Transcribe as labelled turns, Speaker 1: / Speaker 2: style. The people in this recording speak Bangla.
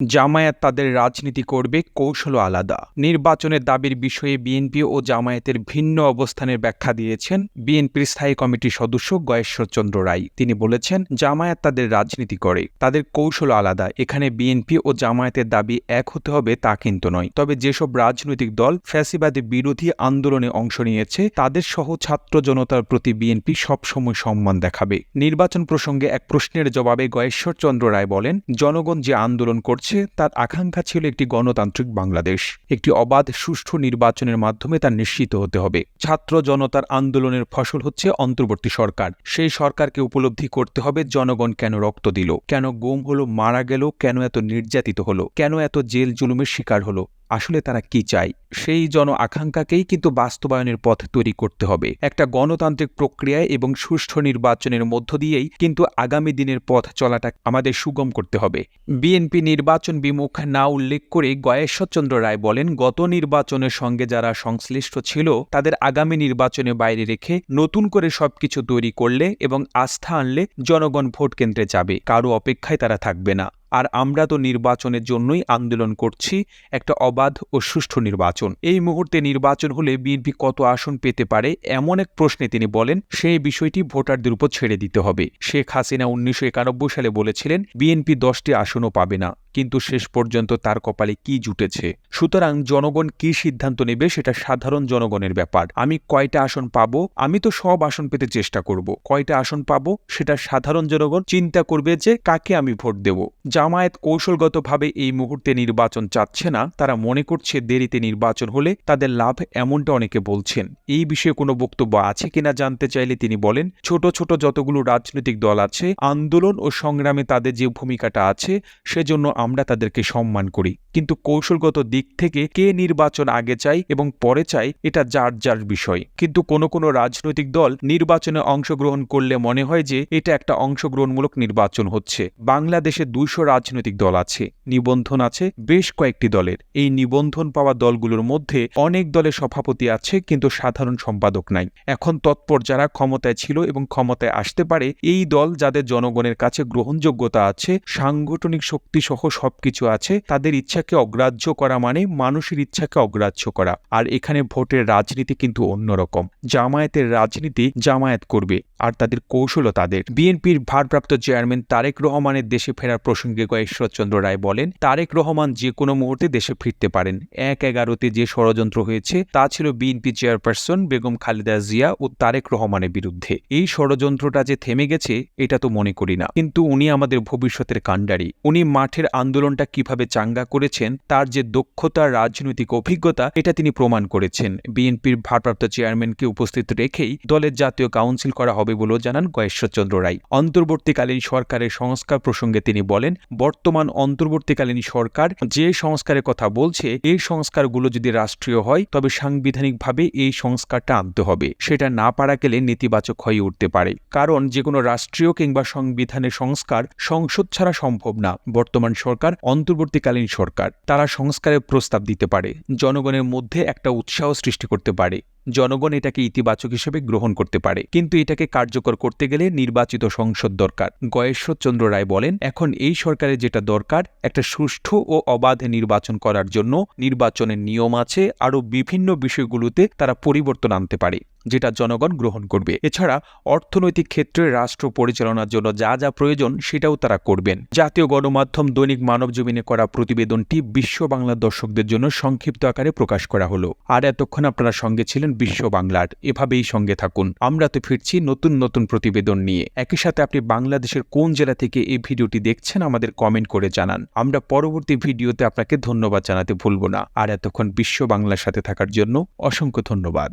Speaker 1: জামায়াত তাদের রাজনীতি করবে, কৌশলও আলাদা। নির্বাচনের দাবির বিষয়ে বিএনপি ও জামায়াতের ভিন্ন অবস্থানের ব্যাখ্যা দিয়েছেন বিএনপির স্থায়ী কমিটির সদস্য গয়েশ্বরচন্দ্র রায়। তিনি বলেছেন, জামায়াত তাদের রাজনীতি করে, তাদের কৌশল আলাদা, এখানে বিএনপি ও জামায়াতের দাবি এক হতে হবে তা কিন্তু নয়। তবে যেসব রাজনৈতিক দল ফ্যাসিবাদী বিরোধী আন্দোলনে অংশ নিয়েছে, তাদের সহ ছাত্র জনতার প্রতি বিএনপি সবসময় সম্মান দেখাবে। নির্বাচন প্রসঙ্গে এক প্রশ্নের জবাবে গয়েশ্বরচন্দ্র রায় বলেন, জনগণ যে আন্দোলন করছে তার আকাঙ্ক্ষা ছিল একটি গণতান্ত্রিক বাংলাদেশ। একটি অবাধ, সুষ্ঠু নির্বাচনের মাধ্যমে তার নিশ্চিত হতে হবে। ছাত্র জনতার আন্দোলনের ফসল হচ্ছে অন্তর্বর্তী সরকার। সেই সরকারকে উপলব্ধি করতে হবে, জনগণ কেন রক্ত দিল? কেন গুম হলো, মারা গেল? কেন এত নির্যাতিত হলো? কেন এত জেল জুলুমের শিকার হলো? আসলে তারা কি চায়? সেই জন আকাঙ্ক্ষাকেই কিন্তু বাস্তবায়নের পথ তৈরি করতে হবে। একটা গণতান্ত্রিক প্রক্রিয়ায় এবং সুষ্ঠু নির্বাচনের মধ্য দিয়েই কিন্তু আগামী দিনের পথ চলাটা আমাদের সুগম করতে হবে। বিএনপি নির্বাচন বিমুখ না উল্লেখ করে গয়েশ্বরচন্দ্র রায় বলেন, গত নির্বাচনের সঙ্গে যারা সংশ্লিষ্ট ছিল, তাদের আগামী নির্বাচনে বাইরে রেখে নতুন করে সবকিছু তৈরি করলে এবং আস্থা আনলে জনগণ ভোট কেন্দ্রে যাবে। কারও অপেক্ষায় তারা থাকবে না। আর আমরা তো নির্বাচনের জন্যই আন্দোলন করছি, একটা অবাধ ও সুষ্ঠু নির্বাচন। এই মুহূর্তে নির্বাচন হলে বিএনপি কত আসন পেতে পারে, এমন এক প্রশ্নে তিনি বলেন সেই বিষয়টি ভোটারদের উপর ছেড়ে দিতে হবে। শেখ হাসিনা উনিশশো একানব্বই সালে বলেছিলেন, বিএনপি দশটি আসনও পাবে না। কিন্তু শেষ পর্যন্ত তার কপালে কি জুটেছে? সুতরাং জনগণ কি সিদ্ধান্ত নেবে সেটা সাধারণ জনগণের ব্যাপার। আমি কয়টা আসন পাব? আমি তো সব আসন পেতে চেষ্টা করব। কয়টা আসন পাব? সেটা সাধারণ জনগণ চিন্তা করবে যে কাকে আমি ভোট দেব। জামায়াত কৌশলগতভাবে এই মুহূর্তে নির্বাচন চাচ্ছে না। তারা মনে করছে দেরিতে নির্বাচন হলে তাদের লাভ এমনটা অনেকে বলছেন। এই বিষয়ে কোনো বক্তব্য আছে কিনা জানতে চাইলে তিনি বলেন, ছোট ছোট যতগুলো রাজনৈতিক দল আছে, আন্দোলন ও সংগ্রামে তাদের যে ভূমিকাটা আছে, সেজন্য আমরা তাদেরকে সম্মান করি। কিন্তু কৌশলগত দিক থেকে কে নির্বাচন আগে চাই এবং পরে চাই এটা যার যার বিষয়। কিন্তু কোনো কোনো রাজনৈতিক দল নির্বাচনে অংশগ্রহণ করলে মনে হয় যে এটা একটা অংশগ্রহণমূলক নির্বাচন হচ্ছে। বাংলাদেশে দুইশো রাজনৈতিক দল আছে, নিবন্ধন আছে বেশ কয়েকটি দলের। এই নিবন্ধন পাওয়া দলগুলোর মধ্যে অনেক দলের সভাপতি আছে কিন্তু সাধারণ সম্পাদক নাই। এখন তৎপর যারা ক্ষমতায় ছিল এবং ক্ষমতায় আসতে পারে, এই দল যাদের জনগণের কাছে গ্রহণযোগ্যতা আছে, সাংগঠনিক শক্তি সহ সবকিছু আছে, তাদের ইচ্ছাকে অগ্রাহ্য করা মানে মানুষের ইচ্ছাকে অগ্রাহ্য করা। আর এখানে ভোটের রাজনীতি কিন্তু অন্যরকম। জামায়াতের রাজনীতি জামায়াত করবে। আর তাদের কৌশলও তাদের। বিএনপির ভারপ্রাপ্ত চেয়ারম্যান তারেক রহমানের দেশে ফেরার প্রসঙ্গে ঈশ্বরচন্দ্র রায় বলেন, তারেক রহমান যে কোনো মুহূর্তে দেশে ফিরতে পারেন। এক এগারোতে যে ষড়যন্ত্র হয়েছে, তা ছিল বিএনপি চেয়ারপারসন বেগম খালেদা জিয়া ও তারেক রহমানের বিরুদ্ধে। এই ষড়যন্ত্রটা যে থেমে গেছে, এটা তো মনে করি না। কিন্তু উনি আমাদের ভবিষ্যতের কাণ্ডারি। উনি মাঠের আন্দোলনটা কীভাবে চাঙ্গা করেছেন, তার যে দক্ষতা, রাজনৈতিক অভিজ্ঞতা, এটা তিনি প্রমাণ করেছেন। বিএনপির ভারপ্রাপ্ত চেয়ারম্যানকে উপস্থিত রেখেই দলের জাতীয় কাউন্সিল করা হবে। বলেও জানান, গয়েশ্বরচন্দ্র রায়। অন্তর্বর্তীকালীন সরকারের সংস্কার প্রসঙ্গে তিনি বলেন, বর্তমান অন্তর্বর্তীকালীন সরকার যে সংস্কারের কথা বলছে, এই সংস্কারগুলো যদি রাষ্ট্রীয় হয়, তবে সাংবিধানিকভাবে এই সংস্কারটা আনতে হবে। সেটা না পারা গেলে নেতিবাচক হয়ে উঠতে পারে। কারণ যে কোনো রাষ্ট্রীয় কিংবা সংবিধানের সংস্কার সংসদ ছাড়া সম্ভব না। বর্তমান সরকার অন্তর্বর্তীকালীন সরকার। তারা সংস্কারের প্রস্তাব দিতে পারে। জনগণের মধ্যে একটা উৎসাহ সৃষ্টি করতে পারে। জনগণ এটাকে ইতিবাচক হিসেবে গ্রহণ করতে পারে। কিন্তু এটাকে কার্যকর করতে গেলে নির্বাচিত সংসদ দরকার। গয়েশ্বরচন্দ্র রায় বলেন, এখন এই সরকারের যেটা দরকার, একটা সুষ্ঠু ও অবাধ নির্বাচন করার জন্য নির্বাচনের নিয়ম আছে, আরও বিভিন্ন বিষয়গুলোতে তারা পরিবর্তন আনতে পারে, যেটা জনগণ গ্রহণ করবে। এছাড়া অর্থনৈতিক ক্ষেত্রে রাষ্ট্র পরিচালনার জন্য যা যা প্রয়োজন, সেটাও তারা করবেন। জাতীয় গণমাধ্যম দৈনিক মানব জমিনে করা প্রতিবেদনটি বিশ্ব বাংলা দর্শকদের জন্য সংক্ষিপ্ত আকারে প্রকাশ করা হলো। আর এতক্ষণ আপনারা সঙ্গে ছিলেন বিশ্ব বাংলার, এভাবেই সঙ্গে থাকুন। আমরা তো ফিরছি নতুন নতুন প্রতিবেদন নিয়ে। একই সাথে আপনি বাংলাদেশের কোন জেলা থেকে এই ভিডিওটি দেখছেন আমাদের কমেন্ট করে জানান। আমরা পরবর্তী ভিডিওতে আপনাকে ধন্যবাদ জানাতে ভুলব না। আর এতক্ষণ বিশ্ব বাংলার সাথে থাকার জন্য অসংখ্য ধন্যবাদ।